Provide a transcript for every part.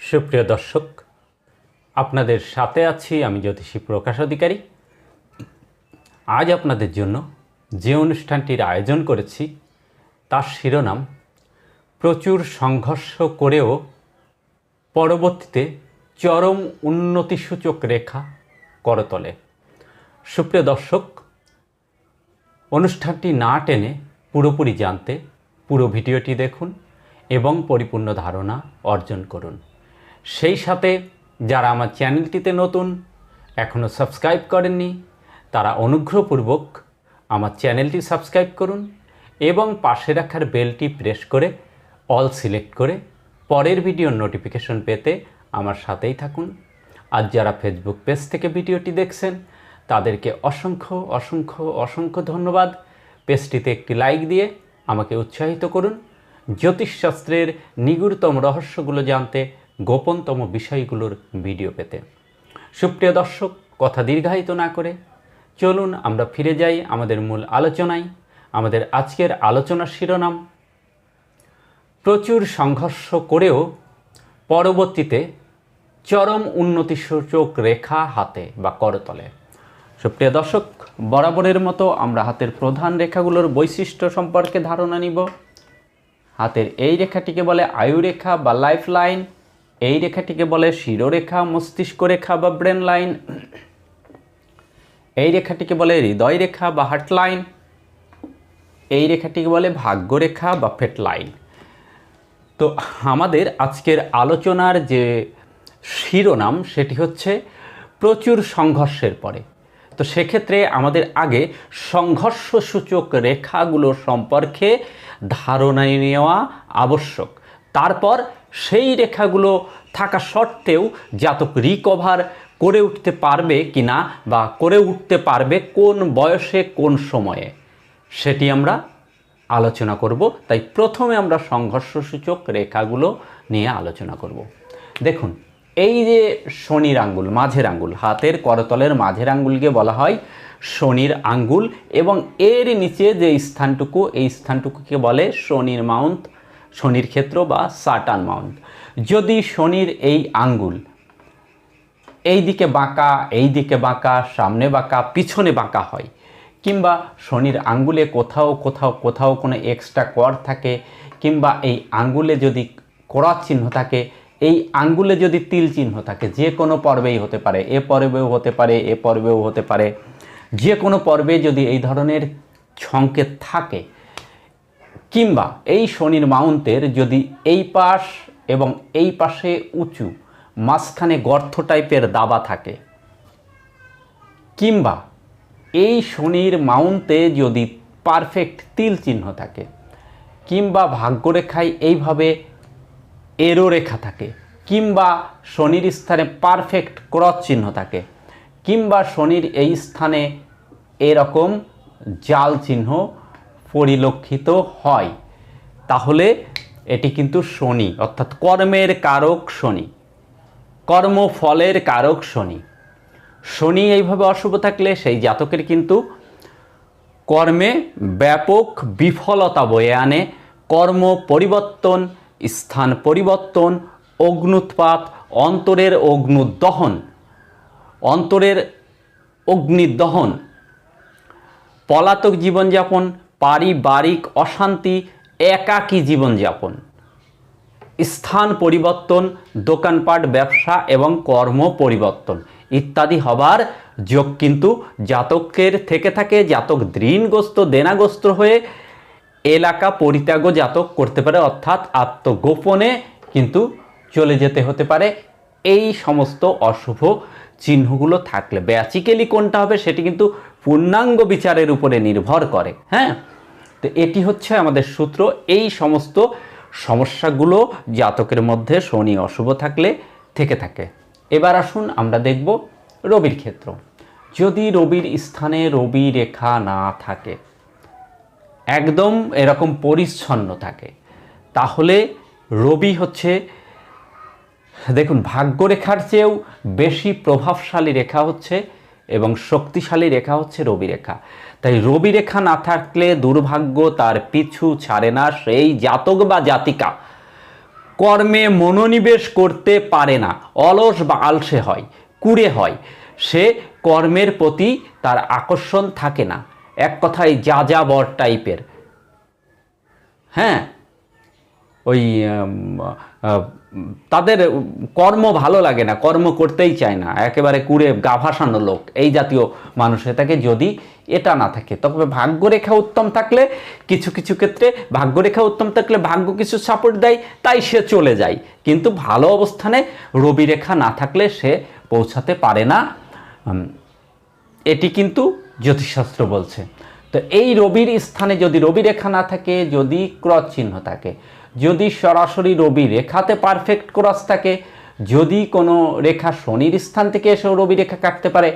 সুপ্রিয় দর্শক, আপনাদের সাথে আছি আমি জ্যোতিষী প্রকাশ অধিকারী। আজ আপনাদের জন্য যে অনুষ্ঠানটির আয়োজন করেছি, তার শিরোনাম প্রচুর সংঘর্ষ করেও পরবর্তীতে চরম উন্নতিসূচক রেখা করতলে সুপ্রিয় দর্শক, অনুষ্ঠানটি না টেনে পুরোপুরি জানতে পুরো ভিডিওটি দেখুন এবং পরিপূর্ণ ধারণা অর্জন করুন। সেই সাথে যারা আমার চ্যানেলটিতে নতুন এখনও সাবস্ক্রাইব করেননি, তারা অনুগ্রহপূর্বক আমার চ্যানেলটি সাবস্ক্রাইব করুন এবং পাশে রাখার বেলটি প্রেস করে অল সিলেক্ট করে পরের ভিডিওর নোটিফিকেশন পেতে আমার সাথেই থাকুন। আর যারা ফেসবুক পেজ থেকে ভিডিওটি দেখছেন, তাদেরকে অসংখ্য অসংখ্য অসংখ্য ধন্যবাদ। পেজটিতে একটি লাইক দিয়ে আমাকে উৎসাহিত করুন। জ্যোতিষশাস্ত্রের নিগুড়তম রহস্যগুলো জানতে গোপনতম বিষয়গুলোর ভিডিও পেতে। সুপ্রিয় দর্শক, কথা দীর্ঘায়িত না করে চলুন আমরা ফিরে যাই আমাদের মূল আলোচনায়। আমাদের আজকের আলোচনার শিরোনাম, প্রচুর সংঘর্ষ করেও পরবর্তীতে চরম উন্নতি সূচক রেখা হাতে বা করতলে। সুপ্রিয় দর্শক, বরাবরের মতো আমরা হাতের প্রধান রেখাগুলোর বৈশিষ্ট্য সম্পর্কে ধারণা নিব। হাতের এই রেখাটিকে বলে আয়ু রেখা বা লাইফ লাইন এই রেখাটিকে বলে শিরোরেখা, মস্তিষ্ক রেখা বা ব্রেন লাইন। এই রেখাটিকে বলে হৃদয় রেখা বা হার্ট লাইন। এই রেখাটিকে বলে ভাগ্যরেখা বা ফেট লাইন। তো আমাদের আজকের আলোচনার যে শিরোনাম, সেটি হচ্ছে প্রচুর সংঘর্ষের পরে। তো সেক্ষেত্রে আমাদের আগে সংঘর্ষসূচক রেখাগুলো সম্পর্কে ধারণা নেওয়া আবশ্যক। তারপর সেই রেখাগুলো থাকা সত্ত্বেও জাতক রিকভার করে উঠতে পারবে কিনা বা করে উঠতে পারবে কোন বয়সে, কোন সময়ে? সেটি আমরা আলোচনা করব। তাই প্রথমে আমরা সংঘর্ষসূচক রেখাগুলো নিয়ে আলোচনা করব। দেখুন, এই যে শনির আঙ্গুল, মাঝের আঙ্গুল, হাতের করতলের মাঝের আঙ্গুলকে বলা হয় শনির আঙ্গুল এবং এর নিচে যে স্থানটুকু, এই স্থানটুকুকে বলে শনির মাউন্ট শনির ক্ষেত্র বা সাটান মাউন্ট যদি শনির এই আঙ্গুল এই দিকে বাঁকা, এই দিকে বাঁকা, সামনে বাঁকা, পিছনে বাঁকা হয়, কিংবা শনির আঙ্গুলে কোথাও কোথাও কোথাও কোনো এক্সট্রা কর থাকে, কিংবা এই আঙ্গুলে যদি করার চিহ্ন থাকে, এই আঙ্গুলে যদি তিল চিহ্ন থাকে, যে কোনো পর্বেই হতে পারে, এ পর্বেও হতে পারে, এ পর্বেও হতে পারে, যে কোনো পর্বে যদি এই ধরনের সংকেত থাকে কিংবা এই শনির মাউন্টের যদি এই পাশ এবং এই পাশে উঁচু, মাঝখানে গর্ত টাইপের দাবা থাকে, কিংবা এই শনির মাউন্টে যদি পারফেক্ট তিল চিহ্ন থাকে, কিংবা ভাগ্যরেখায় এইভাবে এরো রেখা থাকে, কিংবা শনির স্থানে পারফেক্ট ক্রস চিহ্ন থাকে, কিংবা শনির এই স্থানে এরকম জাল চিহ্ন পরিলক্ষিত হয়। তাহলে এটি কিন্তু শনি, অর্থাৎ কর্মের কারক শনি। কর্মফলের কারক শনি। শনি এইভাবে অশুভ থাকলে সেই জাতকের কিন্তু কর্মে ব্যাপক বিফলতা বয়ে আনে। কর্ম পরিবর্তন, স্থান পরিবর্তন, অগ্নুৎপাত, অন্তরের অগ্নুদহন অন্তরের অগ্নিদহন পলাতক জীবনযাপন পারিবারিক অশান্তি, একাকী জীবনযাপন। স্থান পরিবর্তন, দোকানপাট ব্যবসা এবং কর্ম পরিবর্তন ইত্যাদি হবার যোগ কিন্তু জাতকের থেকে থাকে। জাতক ঋণগ্রস্ত, দেনাগ্রস্ত হয়ে এলাকা পরিত্যাগ জাতক করতে পারে, অর্থাৎ আত্মগোপনে কিন্তু চলে যেতে হতে পারে। এই সমস্ত অশুভ চিহ্নগুলো থাকলে বেসিক্যালি কোনটা হবে সেটি কিন্তু পূর্ণাঙ্গ বিচারের উপরে নির্ভর করে হ্যাঁ? তো এটি হচ্ছে আমাদের সূত্র। এই সমস্ত সমস্যাগুলো জাতকের মধ্যে শনি অশুভ থাকলে থেকে থাকে। এবার আসুন আমরা দেখব রবির ক্ষেত্র। যদি রবির স্থানে রবি রেখা না থাকে, একদম এরকম পরিচ্ছন্ন থাকে, তাহলে রবি হচ্ছে, দেখুন, ভাগ্যরেখার চেয়েও বেশি প্রভাবশালী রেখা হচ্ছে এবং শক্তিশালী রেখা হচ্ছে রবি রেখা। তাই রবি রেখা না থাকলে দুর্ভাগ্য তার পিছু ছাড়ে না, সেই জাতক বা জাতিকা। কর্মে মনোনিবেশ করতে পারে না, অলস বা আলসে হয়, কুড়ে হয়। সে কর্মের প্রতি তার আকর্ষণ থাকে না। এক কথায় যা যা বর টাইপের। হ্যাঁ? ওই তাদের কর্ম ভালো লাগে না, কর্ম করতেই চায় না, একেবারে কুড়ে গা ভাসানো লোক, এই জাতীয় মানুষের থাকে। যদি এটা না থাকে, তবে ভাগ্যরেখা উত্তম থাকলে কিছু কিছু ক্ষেত্রে, ভাগ্যরেখা উত্তম থাকলে ভাগ্য কিছু সাপোর্ট দেয়, তাই সে চলে যায়। কিন্তু ভালো অবস্থানে রবি রেখা না থাকলে সে পৌঁছাতে পারে না। এটি কিন্তু জ্যোতিষশাস্ত্র বলছে। তো এই রবির স্থানে যদি রবি রেখা না থাকে, যদি ক্রস চিহ্ন থাকে যদি সরাসরি রবি রেখাতে পারফেক্ট ক্রস থাকে যদি কোনো রেখা শনির স্থান থেকে এসেও রবি রেখা কাটতে পারে,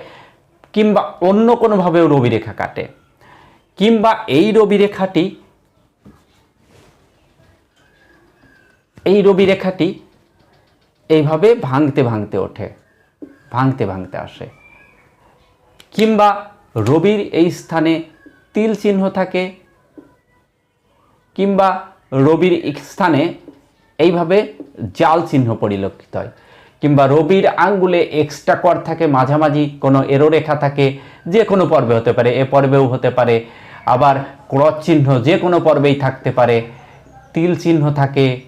কিংবা অন্য কোনোভাবেও রবি রেখা কাটে, কিংবা এই রবি রেখাটি, এই রবি রেখাটি এইভাবে ভাঙতে ভাঙতে ওঠে, ভাঙতে ভাঙতে আসে। কিংবা রবির এই স্থানে তিল চিহ্ন থাকে, কিংবা রবির স্থানে এইভাবে জাল চিহ্ন পরিলক্ষিত হয়। কিংবা রবির আঙ্গুলে এক্সট্রা কর থাকে, মাঝামাঝি কোনো এরো রেখা থাকে, যে কোনো পর্বে হতে পারে, এ পর্বেও হতে পারে। আবার ক্রস চিহ্ন যে কোনো পর্বেই থাকতে পারে। তিল চিহ্ন থাকে,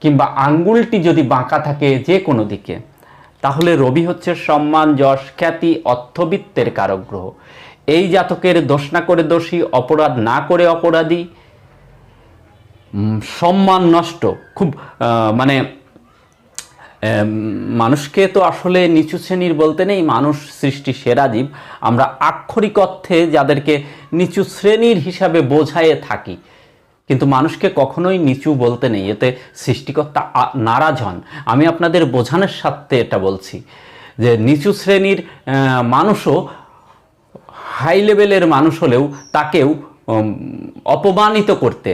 কিংবা আঙ্গুলটি যদি বাঁকা থাকে যে কোনো দিকে, তাহলে রবি হচ্ছে সম্মান, যশ, খ্যাতি, অর্থবিত্তের কারক গ্রহ এই জাতকের দোষ না করে দোষী, অপরাধ না করে অপরাধী সম্মান নষ্ট। খুব মানে মানুষকে তো আসলে নিচু শ্রেণির বলতে নেই, মানুষ সৃষ্টি সেরা জীব। আমরা আক্ষরিক অর্থে যাদেরকে নিচু শ্রেণির হিসাবে বোঝায়ে থাকি। কিন্তু মানুষকে কখনোই নিচু বলতে নেই, এতে সৃষ্টিকর্তা নারাজ হন। আমি আপনাদের বোঝানোর স্বার্থে এটা বলছি, যে নিচু শ্রেণির মানুষও, হাই লেভেলের মানুষ হলেও তাকেও অপমানিত করতে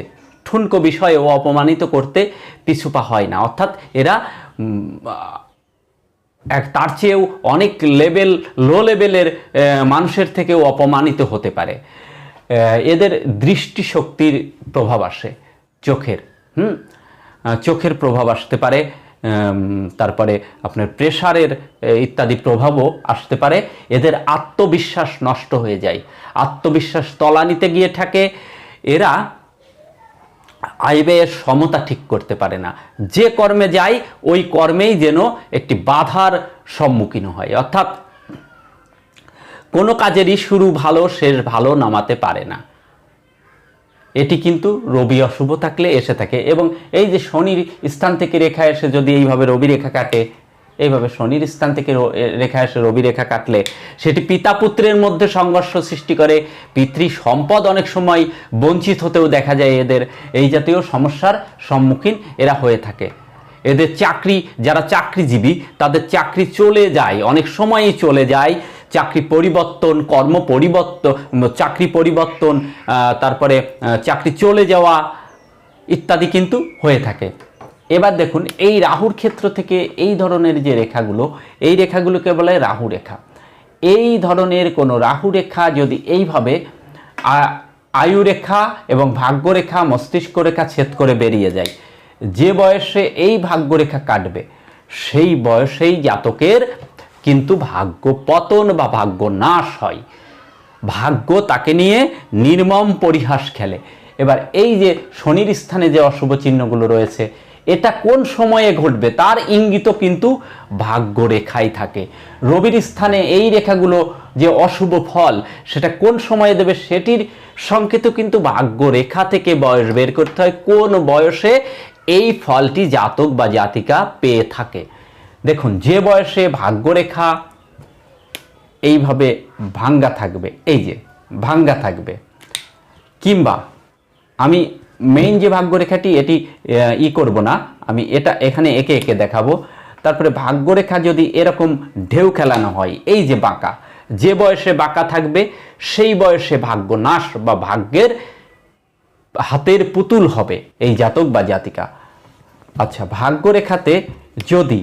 ঠুনকো বিষয়েও অপমানিত করতে পিছুপা হয় না। অর্থাৎ এরা এক তার চেয়েও অনেক লেভেল লো লেভেলের মানুষের থেকেও অপমানিত হতে পারে। এদের দৃষ্টিশক্তির প্রভাব আসে চোখের, হুম? চোখের প্রভাব আসতে পারে তারপরে আপনার প্রেশারের ইত্যাদি প্রভাবও আসতে পারে। এদের আত্মবিশ্বাস নষ্ট হয়ে যায়। আত্মবিশ্বাস তলানিতে গিয়ে থাকে। এরা আয় ব্যয়ের সমতা ঠিক করতে পারে না। যে কর্মে যায়, ওই কর্মেই যেন একটি বাধার সম্মুখীন হয়। অর্থাৎ, কোনো কাজেরই শুরু ভালো, শেষ ভালো নামাতে পারে না। এটি কিন্তু রবি অশুভ থাকলে এসে থাকে এবং এই যে শনির স্থান থেকে রেখা এসে যদি এইভাবে রবি রেখা কাটে এইভাবে শনির স্থান থেকে রেখা এসে রবি রেখা কাটলে। সেটি পিতা পুত্রের মধ্যে সংঘর্ষ সৃষ্টি করে, পিতৃ সম্পদ অনেক সময় বঞ্চিত হতেও দেখা যায় এদের। এই জাতীয় সমস্যার সম্মুখীন এরা হয়ে থাকে। এদের চাকরি, যারা চাকরিজীবী, তাদের চাকরি চলে যায়, অনেক সময়ই চলে যায়। চাকরি পরিবর্তন, কর্ম পরিবর্তন চাকরি পরিবর্তন তারপরে চাকরি চলে যাওয়া ইত্যাদি কিন্তু হয়ে থাকে। এবার দেখুন, এই রাহুর ক্ষেত্র থেকে এই ধরনের যে রেখাগুলো, এই রেখাগুলোকে বলে রাহু রেখা। এই ধরনের কোনো রাহু রেখা যদি এইভাবে আয়ু রেখা এবং ভাগ্য রেখা, মস্তিষ্ক রেখা ছেদ করে বেরিয়ে যায়, যে বয়সে এই ভাগ্য রেখা কাটবে, সেই বয়সেই জাতকের কিন্তু ভাগ্য পতন বা ভাগ্য নাশ হয়। ভাগ্য তাকে নিয়ে নির্মম পরিহাস খেলে। এবার এই যে শনির স্থানে যে অশুভ চিহ্নগুলো রয়েছে এটা কোন সময়ে ঘটবে তার ইঙ্গিত কিন্তু ভাগ্য রেখাই থাকে। রবির স্থানে এই রেখাগুলো যে অশুভ ফল, সেটা কোন সময়ে দেবে সেটির সংকেত কিন্তু ভাগ্য রেখা থেকে বয়স বের করতে হয়, কোন বয়সে এই ফলটি জাতক বা জাতিকা পেয়ে থাকে। দেখুন, যে বয়সে ভাগ্যরেখা এইভাবে ভাঙ্গা থাকবে, এই যে ভাঙ্গা থাকবে, কিংবা আমি মেইন যে ভাগ্যরেখাটি, এটি ই করব না। আমি এটা এখানে একে একে দেখাবো। তারপরে ভাগ্যরেখা যদি এরকম ঢেউ খেলানো হয়, এই যে বাঁকা, যে বয়সে বাঁকা থাকবে, সেই বয়সে ভাগ্য নাশ বা ভাগ্যের হাতের পুতুল হবে এই জাতক বা জাতিকা। আচ্ছা ভাগ্যরেখাতে যদি,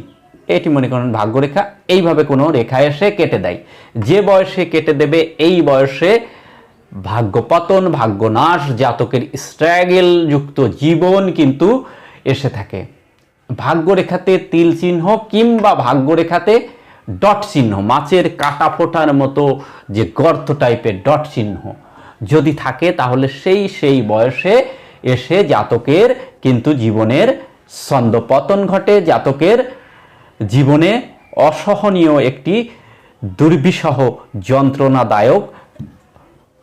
এটি মনে করেন ভাগ্যরেখা, এইভাবে কোনো রেখা এসে কেটে দেয়। যে বয়সে কেটে দেবে, এই বয়সে ভাগ্যপতন, ভাগ্যনাশ, জাতকের স্ট্রাগেল যুক্ত জীবন কিন্তু এসে থাকে। ভাগ্যরেখাতে তিল চিহ্ন কিংবা ভাগ্যরেখাতে ডট চিহ্ন, মাছের কাটা ফোটার মতো যে গর্ত টাইপের ডট চিহ্ন। যদি থাকে তাহলে সেই সেই বয়সে এসে জাতকের কিন্তু জীবনের ছন্দপতন ঘটে। জাতকের জীবনে অসহনীয় একটি দুর্বিষহ যন্ত্রণাদায়ক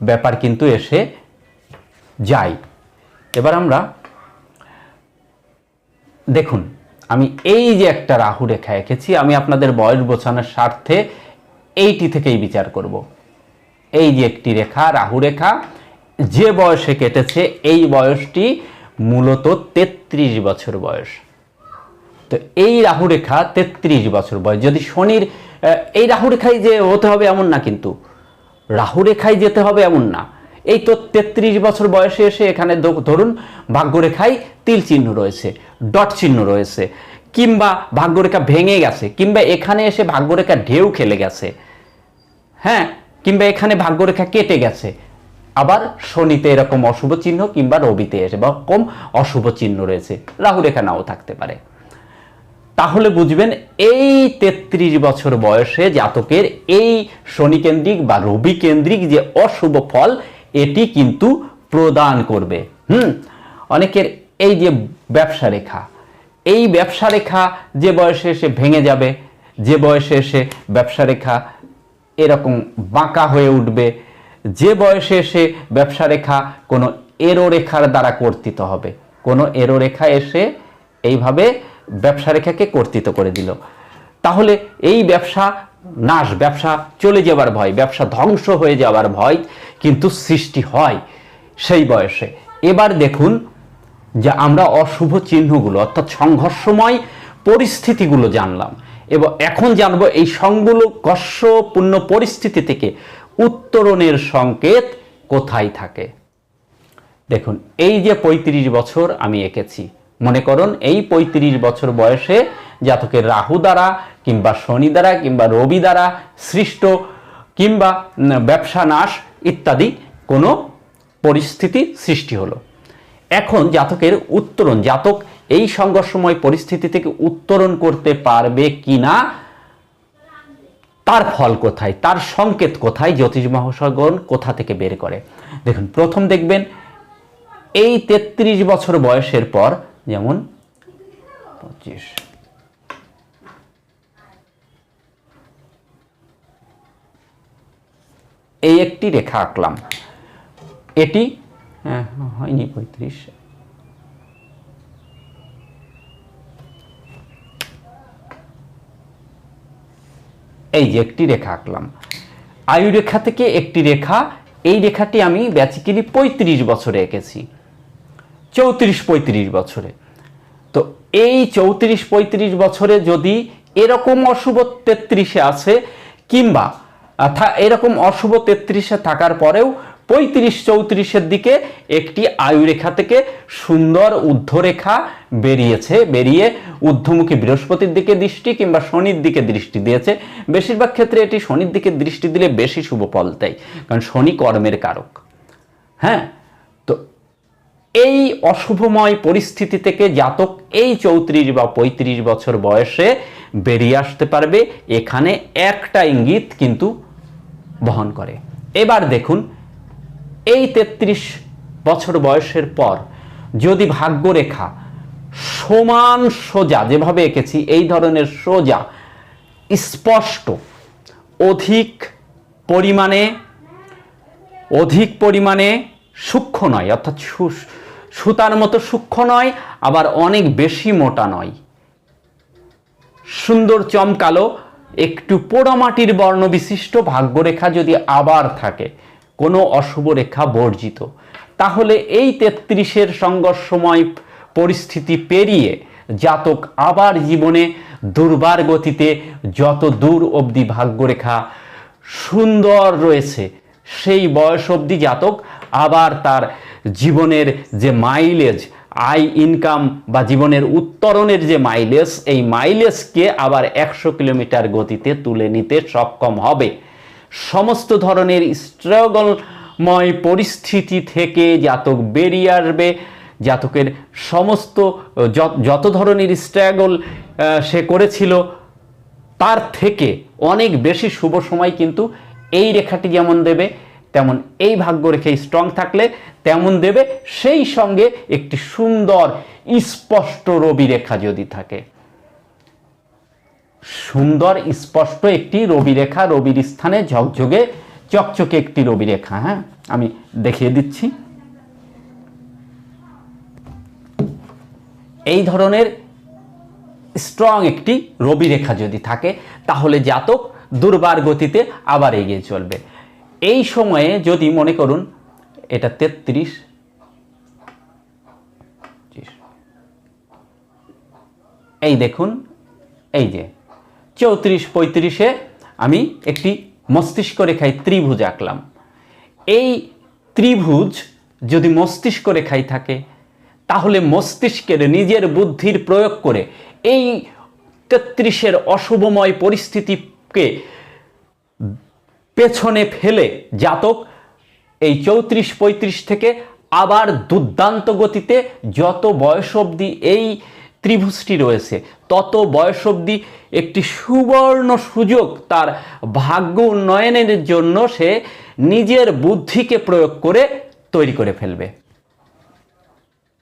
ব্যাপার কিন্তু এসে যায়। এবার আমরা দেখুন, আমি এই যে একটা রাহু রেখা এঁকেছি, আমি আপনাদের বয়স বোঝানোর স্বার্থে এইটি থেকেই বিচার করব। এই যে একটি রেখা, রাহু রেখা, যে বয়সে কেটেছে এই বয়সটি মূলত তেত্রিশ বছর বয়স। তো এই রাহু রেখা তেত্রিশ বছর বয়স। যদি শনির এই রাহু রেখাই যে হতে হবে এমন না কিন্তু। রাহু রেখায় যেতে হবে এমন না। এই তো তেত্রিশ বছর বয়সে এসে এখানে ধরুন ভাগ্যরেখায় তিল চিহ্ন রয়েছে, ডট চিহ্ন রয়েছে, কিংবা ভাগ্যরেখা ভেঙে গেছে, কিংবা এখানে এসে ভাগ্যরেখা ঢেউ খেলে গেছে হ্যাঁ কিংবা এখানে ভাগ্যরেখা কেটে গেছে, আবার শনিতে এরকম অশুভ চিহ্ন কিংবা রবিতে এসে বা কম অশুভ চিহ্ন রয়েছে রাহু রেখা নাও থাকতে পারে। তাহলে বুঝবেন এই তেত্রিশ বছর বয়সে জাতকের এই শনি কেন্দ্রিক বা রবি কেন্দ্রিক যে অশুভ ফল, এটি কিন্তু প্রদান করবে। হুম? অনেকের এই যে ব্যবসা রেখা, এই ব্যবসা রেখা যে বয়সে এসে ভেঙে যাবে, যে বয়সে এসে ব্যবসা রেখা এরকম বাঁকা হয়ে উঠবে, যে বয়সে এসে ব্যবসা রেখা কোনো এরো রেখার দ্বারা কর্তিত হবে, কোনো এরো রেখা এসে এইভাবে ব্যবসা রেখাকে কর্তিত করে দিল। তাহলে এই ব্যবসা নাশ, ব্যবসা চলে যাবার ভয়, ব্যবসা ধ্বংস হয়ে যাওয়ার ভয় কিন্তু সৃষ্টি হয় সেই বয়সে। এবার দেখুন যে আমরা অশুভ চিহ্নগুলো অর্থাৎ সংঘর্ষময় পরিস্থিতিগুলো জানলাম এবং এখন জানব এই সংগুলো কষ্টপূর্ণ পরিস্থিতি থেকে উত্তরণের সংকেত কোথায় থাকে। দেখুন, এই যে ৩৫ বছর আমি এঁকেছি মনে করুন, এই ৩৫ বছর বয়সে জাতকের রাহু দ্বারা কিংবা শনি দ্বারা কিংবা রবি দ্বারা সৃষ্ট কিংবা ব্যবসা নাশ ইত্যাদি কোনো পরিস্থিতি সৃষ্টি হলো। এখন জাতকের উত্তরণ, জাতক এই সংঘর্ষময় পরিস্থিতি থেকে উত্তরণ করতে পারবে কিনা, তার ফল কোথায়, তার সংকেত কোথায়, জ্যোতিষ মহাশয়গণ কোথা থেকে বের করে? দেখুন, প্রথম দেখবেন, এই তেত্রিশ বছর বয়সের পর যেমন পঁচিশ। এই একটি রেখা আঁকলাম। এটি হ্যাঁ, হয়নি পঁয়ত্রিশ। এই যে একটি রেখা আঁকলাম। আয়ু রেখা থেকে একটি রেখা এই রেখাটি আমি বেচিক্যালি পঁয়ত্রিশ বছরে এঁকেছি। চৌত্রিশ পঁয়ত্রিশ বছরে। তো এই চৌত্রিশ পঁয়ত্রিশ বছরে যদি এরকম অশুভ তেত্রিশে আছে, কিংবা এরকম অশুভ তেত্রিশে থাকার পরেও পঁয়ত্রিশ চৌত্রিশের দিকে একটি আয়ুরেখা থেকে সুন্দর ঊর্ধ্বরেখা বেরিয়েছে, বেরিয়ে ঊর্ধ্বমুখী বৃহস্পতির দিকে দৃষ্টি কিংবা শনির দিকে দৃষ্টি দিয়েছে। বেশিরভাগ ক্ষেত্রে এটি শনির দিকে দৃষ্টি দিলে বেশি শুভ ফল দেয়, কারণ শনি কর্মের কারক। হ্যাঁ? এই অশুভময় পরিস্থিতি থেকে জাতক এই চৌত্রিশ বা পঁয়ত্রিশ বছর বয়সে বেরিয়ে আসতে পারবে। এখানে একটা ইঙ্গিত কিন্তু বহন করে। এবার দেখুন, এই তেত্রিশ বছর বয়সের পর যদি ভাগ্যরেখা সমান সোজা, যেভাবে এঁকেছি, এই ধরনের সোজা, স্পষ্ট, অধিক পরিমাণে অধিক পরিমাণে সূক্ষ্ম নয়, অর্থাৎ সুতার মতো সূক্ষ্ম নয়, আবার অনেক বেশি মোটা নয়। সুন্দর চমকালো, একটু পোড়ামাটির বর্ণ বিশিষ্ট ভাগ্যরেখা যদি আবার থাকে, কোনো অশুভ রেখা বর্জিত, তাহলে এই তেত্রিশের সংঘর্ষময় পরিস্থিতি পেরিয়ে জাতক আবার জীবনে দুর্বার গতিতে যত দূর অবধি ভাগ্যরেখা সুন্দর রয়েছে, সেই বয়স অবধি জাতক আবার তার জীবনের যে মাইলেজ আয় ইনকাম বা জীবনের উত্তরণের যে মাইলেজ এই মাইলেজকে আবার একশো কিলোমিটার গতিতে তুলে নিতে সক্ষম হবে। সমস্ত ধরনের স্ট্রাগলময় পরিস্থিতি থেকে জাতক বেরিয়ে আসবে। জাতকের সমস্ত যত- যত ধরনের স্ট্রাগল সে করেছিল, তার থেকে অনেক বেশি শুভ সময় কিন্তু এই রেখাটি যেমন দেবে তেমন এই ভাগ্য রেখে স্ট্রং থাকলে তেমন দেবে, সেই সঙ্গে একটি সুন্দর স্পষ্ট রবি রেখা যদি থাকে। সুন্দর, স্পষ্ট একটি রবি রেখা, রবির স্থানে ঝকঝকে, চকচকে একটি রবি রেখা হ্যাঁ? আমি দেখিয়ে দিচ্ছি। এই ধরনের স্ট্রং একটি রবি রেখা যদি থাকে, তাহলে জাতক দুর্বার গতিতে আবার এগিয়ে চলবে। এই সময়ে যদি মনে করুন, এটা তেত্রিশ, এই দেখুন, এই যে চৌত্রিশ পঁয়ত্রিশে আমি একটি মস্তিষ্ক রেখায় ত্রিভুজ আঁকলাম। এই ত্রিভুজ যদি মস্তিষ্ক রেখায় থাকে, তাহলে মস্তিষ্কের নিজের বুদ্ধির প্রয়োগ করে এই তেত্রিশের অশুভময় পরিস্থিতিকে পেছনে ফেলে জাতক। এই চৌত্রিশ, পঁয়ত্রিশ থেকে আবার দুর্দান্ত গতিতে যত বয়স অবধি এই ত্রিভুজটি রয়েছে, তত বয়স অবধি একটি সুবর্ণ সুযোগ তার ভাগ্য উন্নয়নের জন্য সে নিজের বুদ্ধিকে প্রয়োগ করে তৈরি করে ফেলবে।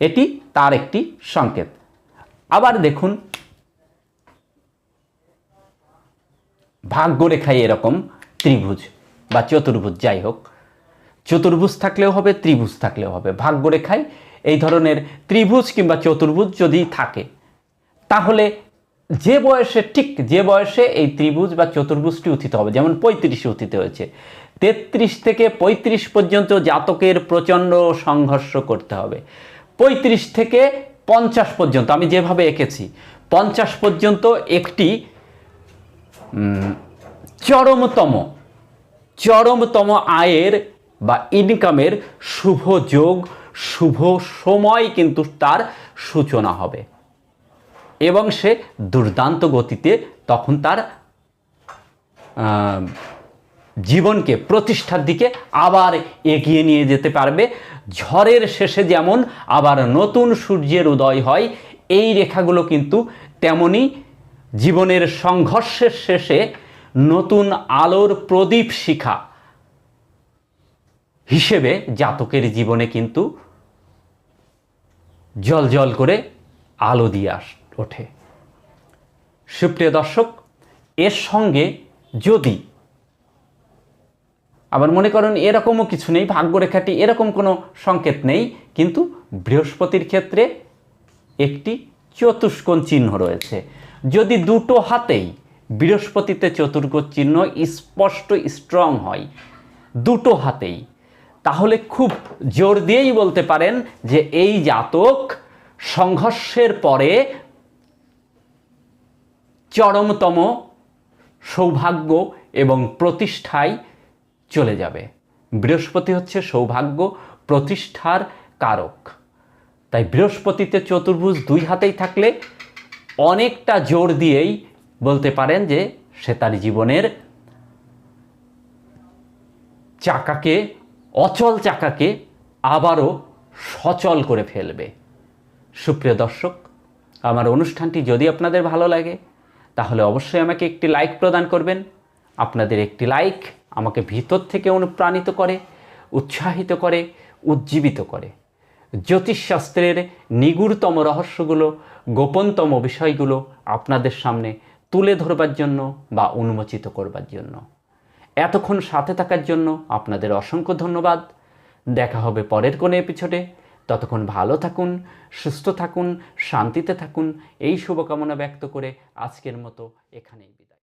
এটি তার একটি সংকেত। আবার দেখুন ভাগ্যরেখায় এরকম। ত্রিভুজ বা চতুর্ভুজ, যাই হোক। চতুর্ভুজ থাকলেও হবে, ত্রিভুজ থাকলেও হবে। ভাগ্যরেখায় এই ধরনের ত্রিভুজ কিংবা চতুর্ভুজ যদি থাকে, তাহলে যে বয়সে, ঠিক যে বয়সে এই ত্রিভুজ বা চতুর্ভুজটি উত্থিত হবে, যেমন পঁয়ত্রিশে উত্থিত হয়েছে। তেত্রিশ থেকে পঁয়ত্রিশ পর্যন্ত জাতকের প্রচণ্ড সংঘর্ষ করতে হবে। পঁয়ত্রিশ থেকে পঞ্চাশ পর্যন্ত, আমি যেভাবে এঁকেছি, পঞ্চাশ পর্যন্ত একটি চরমতম চরমতম আয়ের বা ইনকামের শুভ যোগ, শুভ সময় কিন্তু তার সূচনা হবে। এবং সে দুর্দান্ত গতিতে তখন তার জীবনকে প্রতিষ্ঠার দিকে আবার এগিয়ে নিয়ে যেতে পারবে। ঝড়ের শেষে যেমন আবার নতুন সূর্যের উদয় হয়, এই রেখাগুলো কিন্তু তেমনি জীবনের সংঘর্ষের শেষে নতুন আলোর প্রদীপ শিখা হিসেবে জাতকের জীবনে কিন্তু জল জল করে আলো দিয়ে আস ওঠে। সুপ্রিয় দর্শক, এর সঙ্গে যদি আবার মনে করেন এরকমও কিছু নেই, ভাগ্যরেখাটি এরকম কোনো সংকেত নেই, কিন্তু বৃহস্পতির ক্ষেত্রে একটি চতুষ্কোণ চিহ্ন রয়েছে। যদি দুটো হাতেই বৃহস্পতিতে চতুর্কোণ চিহ্ন স্পষ্ট স্ট্রং হয়, দুটো হাতেই। তাহলে খুব জোর দিয়েই বলতে পারেন যে এই জাতক সংঘর্ষের পরে চরমতম সৌভাগ্য এবং প্রতিষ্ঠায় চলে যাবে। বৃহস্পতি হচ্ছে সৌভাগ্য, প্রতিষ্ঠার কারক। তাই বৃহস্পতিতে চতুর্ভুজ দুই হাতেই থাকলে অনেকটা জোর দিয়েই বলতে পারেন যে সে তার জীবনের চাকাকে, অচল চাকাকে আবারও সচল করে ফেলবে। সুপ্রিয় দর্শক, আমার অনুষ্ঠানটি যদি আপনাদের ভালো লাগে, তাহলে অবশ্যই আমাকে একটি লাইক প্রদান করবেন। আপনাদের একটি লাইক আমাকে ভিতর থেকে অনুপ্রাণিত করে, উৎসাহিত করে, উজ্জীবিত করে। জ্যোতিষশাস্ত্রের নিগুড়তম রহস্যগুলো, গোপনতম বিষয়গুলো আপনাদের সামনে তুলে ধরবার জন্য বা উন্মোচিত করবার জন্য। এতক্ষণ সাথে থাকার জন্য আপনাদের অসংখ্য ধন্যবাদ। দেখা হবে পরের কোনো এপিসোডে। ততক্ষণ ভালো থাকুন, সুস্থ থাকুন, শান্তিতে থাকুন। এই শুভকামনা ব্যক্ত করে আজকের মতো এখানেই।